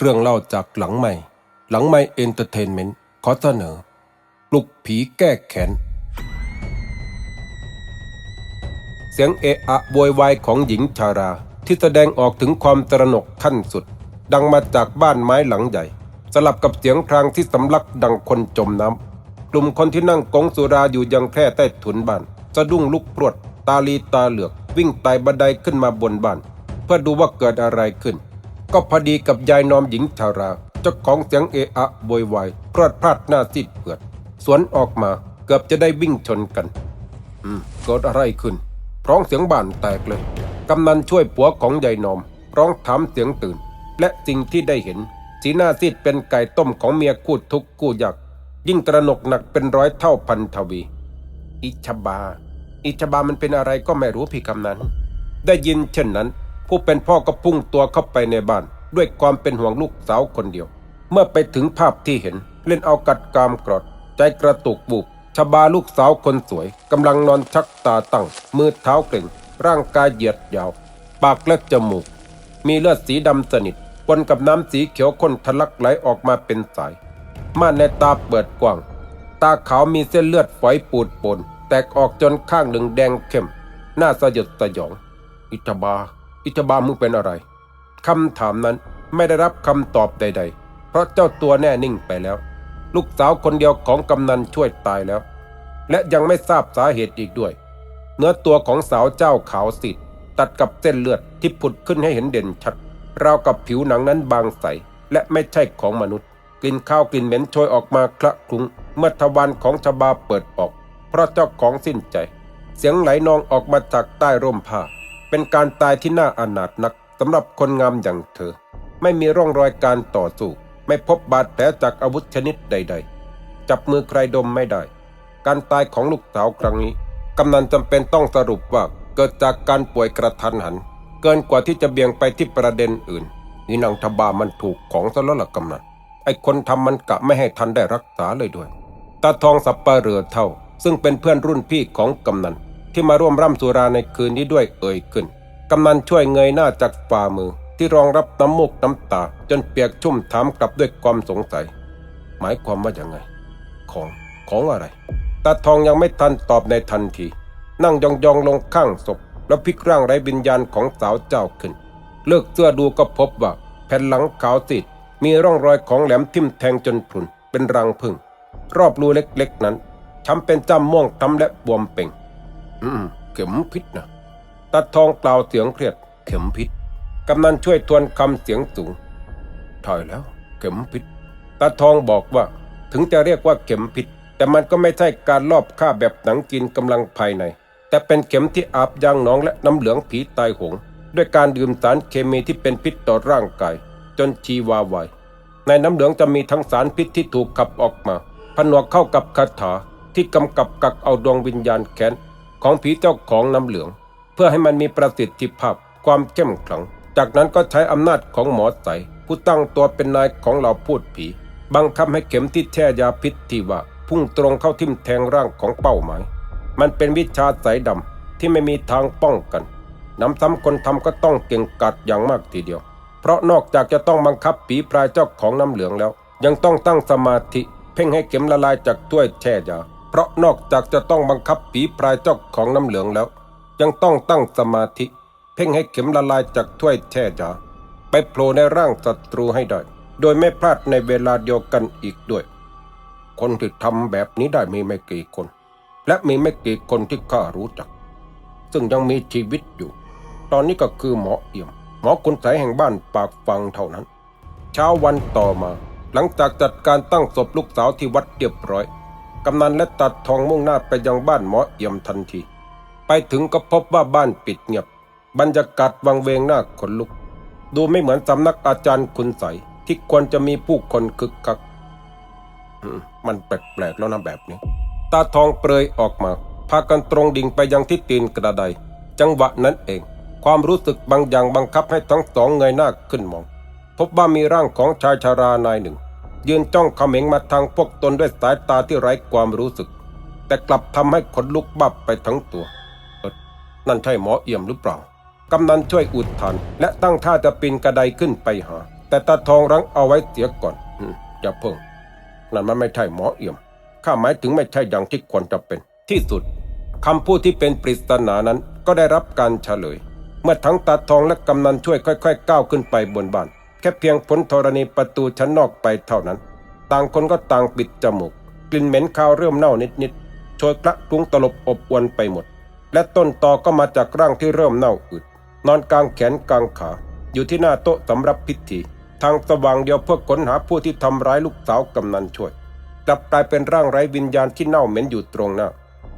เรื่องเล่าจากหลังใหม่ หลังใหม่เอนเตอร์เทนเมนต์ขอเสนอ ปลุกผีแก้แค้น เสียงเอะอะโวยวายของหญิงชารา ที่แสดงออกถึงความตระหนกขั้นสุด ดังมาจากบ้านไม้หลังใหญ่ สลับกับเสียงพรางที่สำลักดังคนจมน้ำกลุ่มคนที่นั่งกงสุราอยู่ยังแคร่ใต้ถุนบ้านสะดุ้งลุกพรวดตาลีตาเหลือก วิ่งไต่บันไดขึ้นมาบนบ้าน เพื่อดูว่าเกิดอะไรขึ้น ก็พอดีกับยายนอมหญิงชาราเจ้าของเสียงเอะอะโวยวายพรวดพลาดหน้าซีดเผือด สวนออกมาเกือบจะได้วิ่งชนกัน อืมเกิดอะไรขึ้นร้องเสียงบ้านแตกเลย กำนันช่วยผัวของยายนอม ร้องถามเสียงตื่น และสิ่งที่ได้เห็น สีหน้าซีดเป็นไก่ต้มของเมียกู้ทุกข์กู้ยากยิ่งตระหนกหนักเป็นร้อยเท่าพันทวี อิชบา อิชบามันเป็นอะไรก็ไม่รู้พี่กำนันได้ยินเช่นนั้น ผู้เป็นพ่อก็พุ่งตัวเข้าไปในบ้าน ด้วยความเป็นห่วงลูกสาวคนเดียว เมื่อไปถึงภาพที่เห็น เล่นเอากัดกรามกรอด ใจกระตุกบุบชบาลูกสาวคนสวยกำลังนอนชักตาตั้ง มือเท้าเกร็งร่างกายเหยียดยาว ปากและจมูก มีเลือดสีดำสนิทปนกับน้ำสีเขียวข้นทะลักไหลออกมาเป็นสาย ม่านในตาเปิดกว้าง ตาขาวมีเส้นเลือดฝอยปูดปน แตกออกจนข้างหนึ่งแดงเข้ม หน้าสยดสยอง อิตาบา อิตาบามึงเป็นอะไรคำถามนั้นไม่ได้รับคำตอบใด ๆ เพราะเจ้าตัวแน่นิ่งไปแล้ว ลูกสาวคนเดียวของกำนันช่วยตายแล้ว และยังไม่ทราบสาเหตุอีกด้วย เนื้อตัวของสาวเจ้าขาวสิทธิ์ตัดกับเส้นเลือดที่ผุดขึ้นให้เห็นเด่นชัดราวกับผิวหนังนั้นบางใส และไม่ใช่ของมนุษย์ กลิ่นข้าวกลิ่นเหม็นโชยออกมาคละคลุ้งเมื่อทวารของชบาเปิดออก เพราะเจ้าของสิ้นใจ เสียงไหลนองออกมาจากใต้ร่มผ้า เป็นการตายที่น่าอนาถนักสำหรับคนงามอย่างเธอ ไม่มีร่องรอยการต่อสู้ไม่พบบาดแผลจากอาวุธชนิดใด ๆ จับมือใครดมไม่ได้ การตายของลูกสาวครั้งนี้กำนันจำเป็นต้องสรุปว่าเกิดจากการป่วยกระทันหัน เกินกว่าที่จะเบี่ยงไปที่ประเด็นอื่นนี่นางทบามันถูกของซะแล้วล่ะกำนันไอ้คนทำมันกะไม่ให้ทันได้รักษาเลยด้วยตาทองสับปะเรือเท่า ซึ่งเป็นเพื่อนรุ่นพี่ของกำนัน ที่มาร่วมร่ำสุราในคืนนี้ด้วยเอ่ยขึ้น กำนันช่วยเงยหน้าจากฝ่ามือที่รองรับน้ำมูกน้ำตา จนเปียกชุ่มถามกลับด้วยความสงสัย หมายความว่าอย่างไง ของของอะไรตาทองยังไม่ทันตอบในทันที นั่งยองๆลงข้างศพ แล้วพลิกร่างไร้วิญญาณของสาวเจ้าขึ้น เลิกเสื้อดูก็พบว่า แผ่นหลังขาวซีดมีร่องรอยของแหลมทิ่มแทงจนพุนเป็นรังผึ้งรอบรูเล็กๆนั้นช้ำเป็นจ้ำม่วงทำและบวมเป่ง อืม เข็มพิษนะตาทองกล่าวเสียงเครียด เข็มพิษกำนันช่วยทวนคำเสียงสูงถ่ายแล้ว เข็มพิษตาทองบอกว่า ถึงจะเรียกว่าเข็มพิษแต่มันก็ไม่ใช่การลอบฆ่าแบบหนังกินกำลังภายใน แต่เป็นเข็มที่อาบยางหนองและน้ำเหลืองผีตายโหง ด้วยการดื่มสารเคมีที่เป็นพิษต่อร่างกาย จนชีวาวายในน้ำเหลืองจะมีทั้งสารพิษที่ถูกขับออกมา ผนวกเข้ากับคาถาที่กำกับกักเอาดวงวิญญาณแค้น ของผีเจ้าของน้ำเหลือง เพื่อให้มันมีประสิทธิภาพความเข้มขลัง จากนั้นก็ใช้อำนาจของหมอใสผู้ตั้งตัวเป็นนายของเราพูดผี บังคับให้เข็มที่แช่ยาพิษที่ว่าพุ่งตรงเข้าทิ่มแทงร่างของเป้าหมาย มันเป็นวิชาสายดำที่ไม่มีทางป้องกันน้ำซ้ำคนทำก็ต้องเก่งกัดอย่างมากทีเดียว เพราะนอกจากจะต้องบังคับผีพรายเจ้าของน้ำเหลืองแล้ว ยังต้องตั้งสมาธิ เพ่งให้เข็มละลายจากถ้วยแช่ยา เพราะนอกจากจะต้องบังคับผีพรายเจ้าของน้ำเหลืองแล้ว ยังต้องตั้งสมาธิ เพ่งให้เข็มละลายจากถ้วยแช่ยาไปโผล่ในร่างศัตรูให้ได้ โดยไม่พลาดในเวลาเดียวกันอีกด้วย คนที่ทำแบบนี้ได้มีไม่กี่คน และมีไม่กี่คนที่ข้ารู้จัก ซึ่งยังมีชีวิตอยู่ ตอนนี้ก็คือหมอเอี่ยม หมอคุณใสยแห่งบ้านปากฟังเท่านั้น เช้าวันต่อมา หลังจากจัดการตั้งศพลูกสาวที่วัดเรียบร้อย กำนันและตัดทองมุ่งหน้าไปยังบ้านหมอเอี่ยมทันที ไปถึงก็พบว่าบ้านปิดเงียบ บรรยากาศวังเวงหน้าขนลุก ดูไม่เหมือนสำนักอาจารย์คุณใสที่ควรจะมีผู้คนคึกคักมมันแปลกๆแล้วนะแบบนี้ ตาทองเปรยออกมา พากันตรงดิ่งไปยังที่ตีนกระได จังหวะนั้นเอง ความรู้สึกบางอย่างบังคับให้ทั้งสองเงยหน้าขึ้นมอง พบว่ามีร่างของชายชารานายหนึ่ง ยืนจ้องเขม็งมาทางพวกตนด้วยสายตาที่ไร้ความรู้สึก แต่กลับทำให้ขนลุกบับไปทั้งตัว นั่นใช่หมอเอี่ยมหรือเปล่ากำนันช่วยอุดทานและตั้งท่าจะปีนกระไดขึ้นไปหา แต่ตาทองรั้งเอาไว้เสียก่อนอืมอย่าเพิ่ง นั่นมันไม่ใช่หมอเอี่ยม ข้าหมายถึงไม่ใช่อย่างที่ควรจะเป็น ที่สุดคำพูดที่เป็นปริศนานั้นก็ได้รับการเฉลย เมื่อทั้งตาทองและกำนันช่วยค่อย ๆ ก้าวขึ้นไปบนบ้าน แค่เพียงพ้นธรณีประตูชั้นนอกไปเท่านั้น ต่างคนก็ต่างปิดจมูก กลิ่นเหม็นคาวเริ่มเน่านิดๆโชยคละคลุ้งตลบอบอวนไปหมด และต้นตอก็มาจากร่างที่เริ่มเน่าอืดนอนกลางแขนกลางขา อยู่ที่หน้าโต๊ะสำหรับพิธี ทางสว่างเดียวเพื่อค้นหาผู้ที่ทำร้ายลูกสาวกำนันช่วย กลับกลายเป็นร่างไร้วิญญาณที่เน่าเหม็นอยู่ตรงหน้า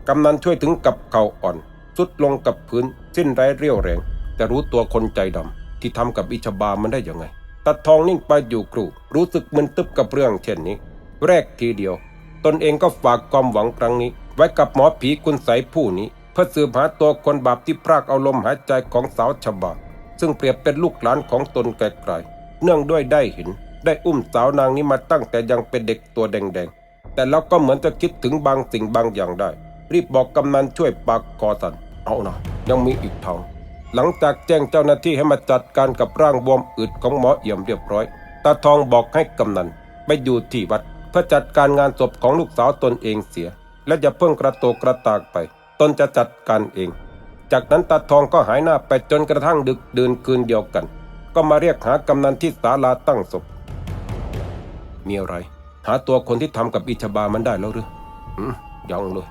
กำนันช่วยถึงกับเข่าอ่อน สุดลงกับพื้น สิ้นไร้เรี่ยวแรง แต่รู้ตัวคนใจดำที่ทำกับอิชบามันได้ยังไง ตัดทองนิ่งไปอยู่ครูรู้สึกมึนตึบกับเรื่องเช่นนี้ แรกทีเดียว ตนเองก็ฝากความหวังครั้งนี้ ไว้กับหมอผีคุณใสยผู้นี้ เพื่อสืบหาตัวคนบาปที่พรากเอาลมหายใจของสาวฉบาซึ่งเปรียบเป็นลูกหลานของตนไกลๆเนื่องด้วยได้เห็น ได้อุ้มสาวนางนี้มาตั้งแต่ยังเป็นเด็กตัวแดงๆ แต่แล้วก็เหมือนจะคิดถึงบางสิ่งบางอย่างได้ รีบบอกกำนันช่วยปากคอสัน เอานะยังมีอีกทาง หลังจากแจ้งเจ้าหน้าที่ให้มาจัดการกับร่างบวมอืดของหมอเอี่ยมเรียบร้อย ตาทองบอกให้กำนันไปอยู่ที่วัด เพื่อจัดการงานศพของลูกสาวตนเองเสีย และอย่าเพิ่งกระโตกกระตากไป ตนจะจัดการเอง จากนั้นตาทองก็หายหน้าไปจนกระทั่งดึกเดินคืนเดียวกัน ก็มาเรียกหากำนันที่ศาลาตั้งศพ มีอะไร หาตัวคนที่ทำกับอิชบามันได้แล้วหรืออืมยังเลย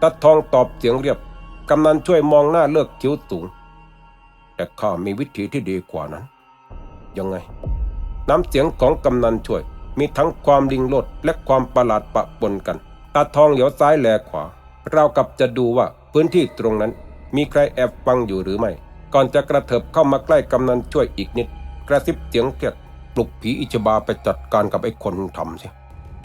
ตาทองตอบเสียงเรียบกำนันช่วยมองหน้าเลิกคิ้วสูง แต่ข้ามีวิธีที่ดีกว่านั้น ยังไง น้ำเสียงของกำนันช่วย มีทั้งความลิงโลดและความประหลาดปะปนกัน ตาทองเหลียวซ้ายแลขวา เรากับจะดูว่าพื้นที่ตรงนั้น มีใครแอบฟังอยู่หรือไม่ ก่อนจะกระเถิบเข้ามาใกล้กำนันช่วยอีกนิด กระซิบเสียงเกลียดปลุกผีอิจบาไปจัดการกับไอ้คนทำสิ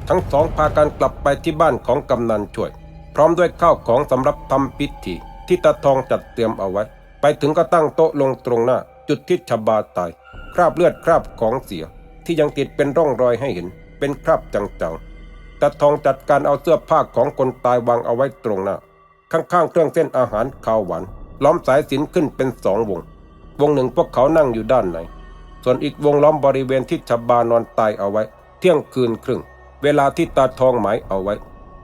ทั้งสองพากันกลับไปที่บ้านของกำนันช่วย พร้อมด้วยข้าวของสำหรับทำพิธีที่ตาทองจัดเตรียมเอาไว้ ไปถึงก็ตั้งโต๊ะลงตรงหน้า จุดที่ชบาตาย คราบเลือดคราบของเสีย ที่ยังติดเป็นร่องรอยให้เห็น เป็นคราบจางๆตาทองจัดการเอาเสื้อผ้าของคนตายวางเอาไว้ตรงหน้า ข้างๆเครื่องเส้นอาหารข้าวหวานล้อมสายสินขึ้นเป็นสองวง วงหนึ่งพวกเขานั่งอยู่ด้านในส่วนอีกวงล้อมบริเวณที่ชบานอนตายเอาไว้ เที่ยงคืนครึ่ง เวลาที่ตาทองหมายเอาไว้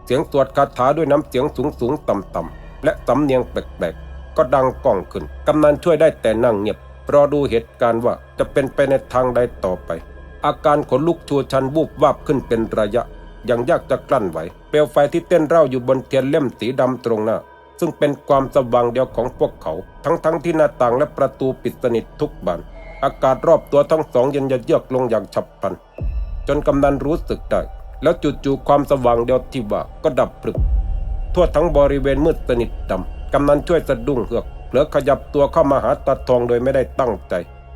เสียงสวดคาถาด้วยน้ำเสียงสูงสูงต่ำต่ำๆและสำเนียงแปลกๆ ก็ดังก้องขึ้น กำนันช่วยได้แต่นั่งเงียบ รอดูเหตุการณ์ว่าจะเป็นไปในทางใดต่อไป อาการขนลุกชัวชันวูบวาบขึ้นเป็นระยะ ยังยากจะกลั้นไหว เปลวไฟที่เต้นเร่าอยู่บนเทียนเล่มสีดำตรงหน้า ซึ่งเป็นความสว่างเดียวของพวกเขา ทั้งๆทที่หน้าต่างและประตูปิดสนิททุกบาน อากาศรอบตัวทั้งสองเย็นยเยือกลงอย่างฉับพลัน จนกำนันรู้สึกได้ แล้วจู่ๆความสว่างเดียวที่ว่าก็ดับพลึกทั่วทั้งบริเวณมืดสนิทดำ กำนันช่วยสะดุ้งเหือกเผลอขยับตัวเข้ามาหาตาทองโดยไม่ได้ตั้งใจ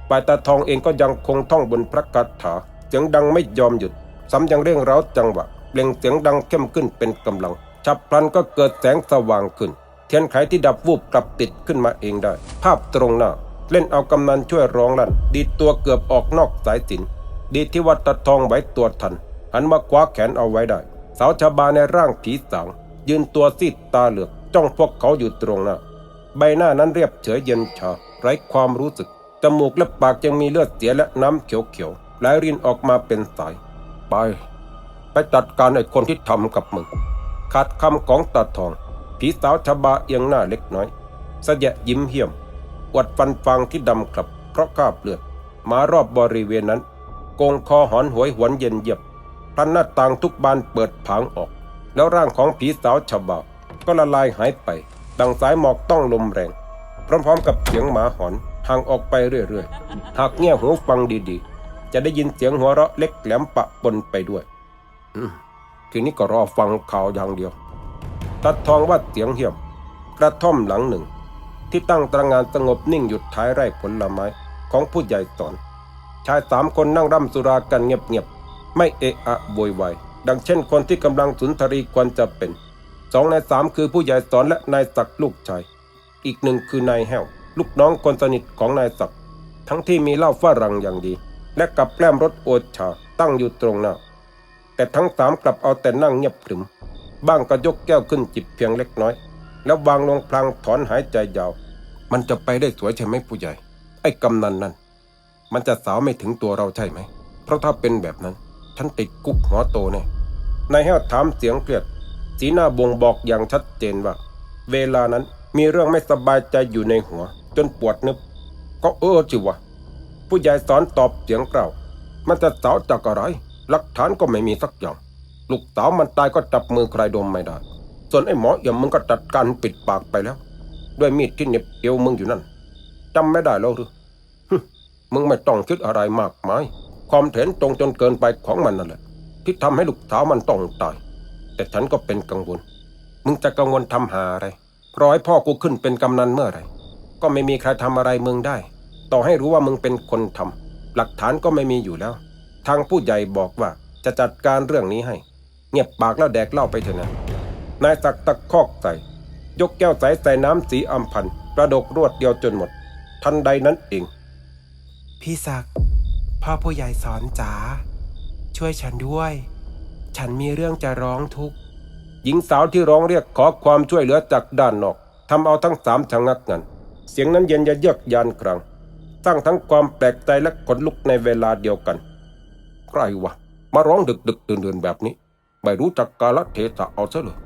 ฝ่ายตาทองเองก็ยังคงท่องบนพระคาถาเสียงดังไม่ยอมหยุดซ้ำยังเร่งเร้าจังหวะเปล่งเสียงดังเข้มขึ้นเป็นกำลัง ฉับพลันก็เกิดแสงสว่างขึ้น เทียนไขที่ดับวูบกลับติดขึ้นมาเองได้ ภาพตรงหน้า เล่นเอากำนันช่วยร้องลั่น ดีตัวเกือบออกนอกสายสิน ดีที่วัดตาทองไว้ตัวทัน หันมาคว้าแขนเอาไว้ได้ สาวชาบาในร่างผีสางยืนตัวซีดตาเหลือก จ้องพวกเขาอยู่ตรงหน้า ใบหน้านั้นเรียบเฉยเย็นชาไร้ความรู้สึก จมูกและปากยังมีเลือดเสียและน้ำเขียวๆไหลรินออกมาเป็นสาย ไป ไปจัดการไอ้คนที่ทำกับมึง ขาดคำของตาทอง ผีสาวชบาเอียงหน้าเล็กน้อยสะยะยิ้มเหี้ยมอวดฟันฟางที่ดำกลับ เพราะคราบเลือดมารอบบริเวณนั้นโกงคอหอนหวยหวนเย็นเยียบพันหน้าต่างทุกบานเปิดผางออก แล้วร่างของผีสาวชบา ก็ละลายหายไป ดังสายหมอกต้องลมแรง พร้อมๆกับเสียงหมาหอนห่างออกไปเรื่อยๆ หากเงี่ยหูฟังดีๆ จะได้ยินเสียงหัวเราะเล็กแหลมปะปนไปด้วยทีนี้ก็รอฟังข่าวอย่างเดียว ตัดทองว่าเสียงเหี่ยม กระท่อมหลังหนึ่ง ที่ตั้งตระงานสงบนิ่งหยุดท้ายไร่ผลไม้ของผู้ใหญ่สอนชายสามคนนั่งร่ำสุรากันเงียบๆ ไม่เอะอะโวยวายดังเช่นคนที่กำลังสุนทรีควรจะเป็น สองในสามคือผู้ใหญ่สอนและนายศักดิ์ลูกชาย อีกหนึ่งคือนายแห้ว ลูกน้องคนสนิทของนายศักดิ์ทั้งที่มีเหล้าฝรั่งอย่างดี และกับแกล้มรถโอชาตั้งอยู่ตรงหน้า แต่ทั้งสามกลับเอาแต่นั่งเงียบขรึม บ้างก็ยกแก้วขึ้นจิบเพียงเล็กน้อย แล้ววางลงพลางถอนหายใจยาว มันจะไปได้สวยใช่ไหมผู้ใหญ่ ไอ้กำนันนั่น มันจะสาวไม่ถึงตัวเราใช่ไหม เพราะถ้าเป็นแบบนั้น ฉันติดคุกหัวโตแน่นายแห้วถามเสียงเครียด สีหน้าบ่งบอกอย่างชัดเจนว่า เวลานั้นมีเรื่องไม่สบายใจอยู่ในหัว จนปวดนึกก็เออจิวะ ผู้ใหญ่สอนตอบเสียงเกล่ามันจะสาวจากอะไร หลักฐานก็ไม่มีสักอย่าง ลูกสาวมันตายก็จับมือใครดมไม่ได้ ส่วนไอ้หมออี่ยมมึงก็จัดการปิดปากไปแล้ว ด้วยมีดที่เน็บเอวมึงอยู่นั่นจำไม่ได้แล้วหรือมึงไม่ต้องคิดอะไรมากมาย ความเห็นตรงจนเกินไปของมันนั่นแหละ ที่ทำให้ลูกสาวมันต้องตาย แต่ฉันก็เป็นกังวล มึงจะกังวลทำหาอะไรรอให้พ่อกูขึ้นเป็นกำนันเมื่อไหร่ ก็ไม่มีใครทำอะไรมึงได้ ต่อให้รู้ว่ามึงเป็นคนทำหลักฐานก็ไม่มีอยู่แล้ว ทางผู้ใหญ่บอกว่าจะจัดการเรื่องนี้ให้ เงียบปากแล้วแดกเหล้าไปเถอะนะ นายศักดิ์ตะคอกใส่ยกแก้วใสใส่น้ำสีอัมพันกระดกรวดเดียวจนหมด ทันใดนั้นเอง พี่ศักดิ์พ่อผู้ใหญ่สอนจ๋าช่วยฉันด้วย ฉันมีเรื่องจะร้องทุกข์ หญิงสาวที่ร้องเรียกขอความช่วยเหลือจากด้านนอกทำเอาทั้งสามชะงักงัน เสียงนั้นเย็นยะเยือกยานครังสร้างทั้งความแปลกใจและขนลุกในเวลาเดียวกันใครวะ มาร้องดึกดึกๆดื่นแบบนี้ ไม่รู้จักกาลเทศะเอาซะเลย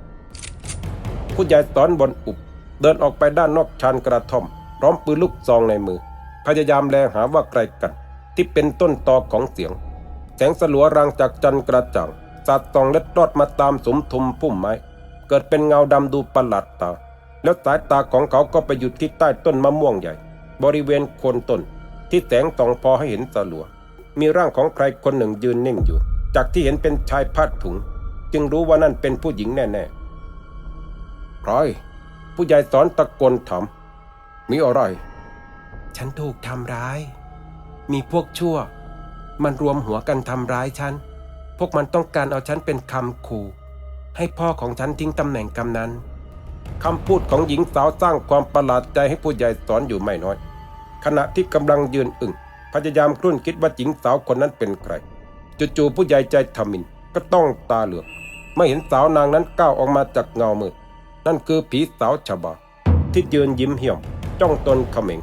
ผู้ใหญ่สอนบนอุบเดินออกไปด้านนอกชานกระท่อม พร้อมปืนลูกซองในมือ พยายามแลหาว่าใครกัน ที่เป็นต้นตอของเสียง แสงสลัวรางจากจันกระจ่าง สาดส่องเล็ดลอดมาตามสมทุมพุ่มไม้ เกิดเป็นเงาดำดูประหลาดตา แล้วสายตาของเขาก็ไปหยุดที่ใต้ต้นมะม่วงใหญ่ บริเวณโคนต้น ที่แสงส่องพอให้เห็นสลัว มีร่างของใครคนหนึ่งยืนนิ่งอยู่ จากที่เห็นเป็นชายผ้าถุง จึงรู้ว่านั่นเป็นผู้หญิงแน่ๆใครผู้ใหญ่สอนตะโกนถามมีอะไร ฉันถูกทำร้าย มีพวกชั่ว มันรวมหัวกันทำร้ายฉัน พวกมันต้องการเอาฉันเป็นคำขู่ ให้พ่อของฉันทิ้งตำแหน่งกำนันคำพูดของหญิงสาวสร้างความประหลาดใจให้ผู้ใหญ่สอนอยู่ไม่น้อย ขณะที่กำลังยืนอึ้งพยายามครุ่นคิดว่าหญิงสาวคนนั้นเป็นใครจู่ๆผู้ใหญ่ใจทมินก็ต้องตาเหลือกเมื่อเห็นสาวนางนั้นก้าวออกมาจากเงามืดนั่นคือผีสาวชบาที่ยืนยิ้มเหี่ยมจ้องตนเขม็ง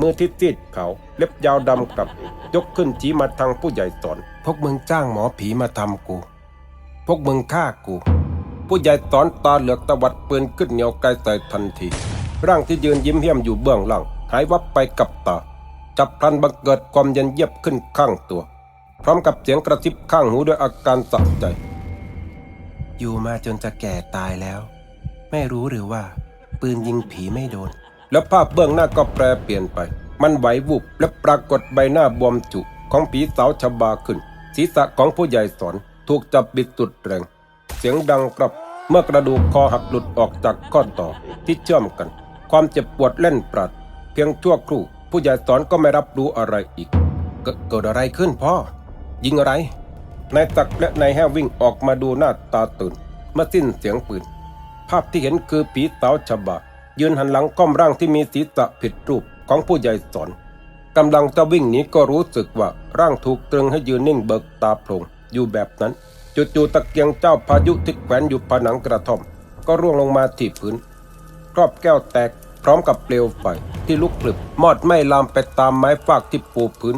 มือที่ซีดขาเล็บยาวดำกลับ ยกขึ้นชี้มาทางผู้ใหญ่สอน พวกมึงจ้างหมอผีมาทำกู พวกมึงฆ่ากู ผู้ใหญ่สอนตาเหลือกตะวัดปืนขึ้นเหนียวไกลใส่ทันที ร่างที่ยืนยิ้มเหี้ยมอยู่เบื้องหลังหายวับไปกับตา จับพลันบังเกิดความเย็นเยียบขึ้นข้างตัว พร้อมกับเสียงกระซิบข้างหูด้วยอาการสะใจ อยู่มาจนจะแก่ตายแล้ว ไม่รู้หรือว่า ปืนยิงผีไม่โดน แล้วภาพเบื้องหน้าก็แปรเปลี่ยนไป มันไหววุบและปรากฏใบหน้าบวมจุของผีสาวชบาขึ้น ศีรษะของผู้ใหญ่สอนถูกจับบิดสุดแรง เสียงดังกรับเมื่อกระดูกคอหักหลุดออกจากก้อต่อที่เชื่อมกัน ความเจ็บปวดเล่นปรัด เพียงชั่วครู่ ผู้ใหญ่สอนก็ไม่รับรู้อะไรอีก เกิดเกิดอะไรขึ้นพ่อ ยิงอะไรนายตักและนายแห้ววิ่งออกมาดูหน้าตาตื่นเมื่อสิ้นเสียงปืน ภาพที่เห็นคือผีสาวฉบา ยืนหันหลังก้มร่างที่มีศีรษะผิดรูปของผู้ใหญ่สอนกำลังจะวิ่งหนีก็รู้สึกว่าร่างถูกตรึงให้ยืนนิ่งเบิกตาโพลงอยู่แบบนั้นจู่ๆตะเกียงเจ้าพายุที่แขวนอยู่ผนังกระท่อม ก็ร่วงลงมาที่พื้นครอบแก้วแตกพร้อมกับเปลวไฟที่ลุกพลึบมอดไหม้ลามไปตามไม้ฟากที่ปูพื้น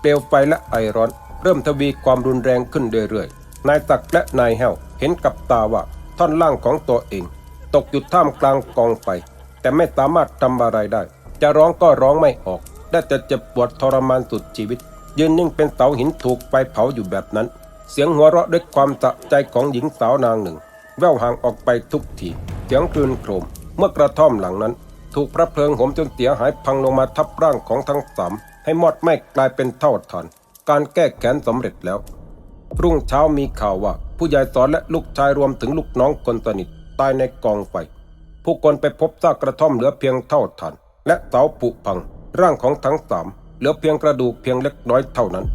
เปลวไฟและไอร้อน เริ่มทวีความรุนแรงขึ้นเรื่อยๆนายตักและนายแห้วเห็นกับตาว่าท่อนล่างของตัวเอง ตกอยู่ท่ามกลางกองไฟ แต่ไม่สามารถทำอะไรได้ จะร้องก็ร้องไม่ออก ได้แต่เจ็บปวดทรมานสุดชีวิต ยืนนิ่งเป็นเสาหินถูกไฟเผาอยู่แบบนั้น เสียงหัวเราะด้วยความสะใจของหญิงสาวนางหนึ่ง แว่วห่างออกไปทุกที เสียงคลื่นโครม เมื่อกระท่อมหลังนั้น ถูกพระเพลิงโหมจนเสียหายพังลงมาทับร่างของทั้งสามให้มอดไหม้กลายเป็นเท่าฐาน การแก้แค้นสำเร็จแล้ว รุ่งเช้ามีข่าวว่า ผู้ใหญ่สอนและลูกชายรวมถึงลูกน้องคนสนิทตายในกองไฟ ผู้คนไปพบซากกระท่อมเหลือเพียงเท่าฐานและเสาผุพัง ร่างของทั้งสามเหลือเพียงกระดูกเพียงเล็กน้อยเท่านั้น